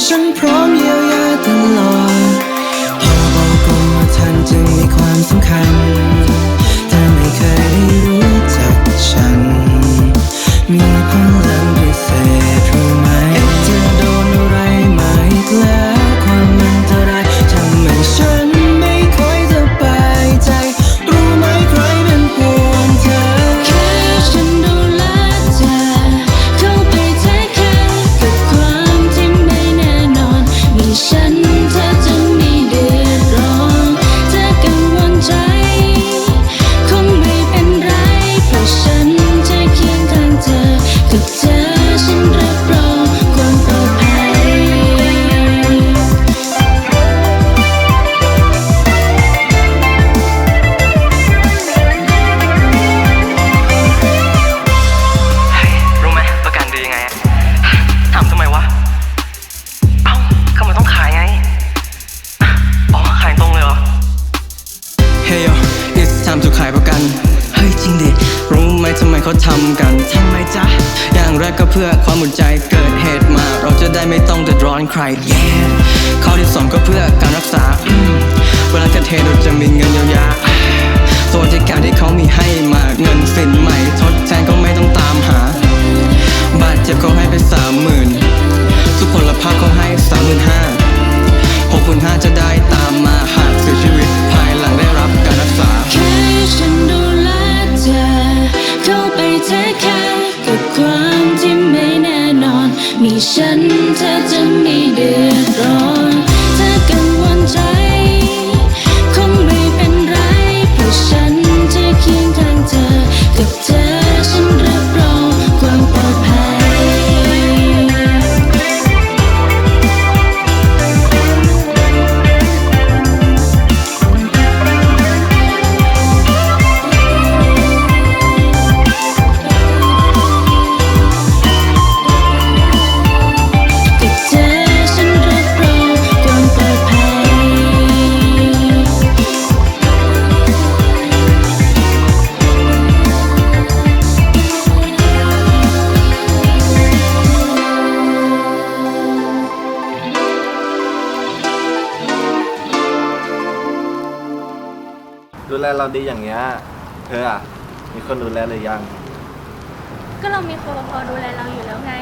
nation ประกัน เฮ้ยจริงดิ รู้ไหมทำไมเขาทำกันทำไมจ๊ะ อย่างแรกก็เพื่อความหมุนใจเกิดเหตุมา เราจะได้ไม่ต้องเดือดร้อนใคร yeah. ข้อที่สองก็ูแลเราดีอย่างเงี้ยเธออะมีคนดูแลหรือยัง ก็เรามีครอบครัดูแลเราอยู่แล้วไง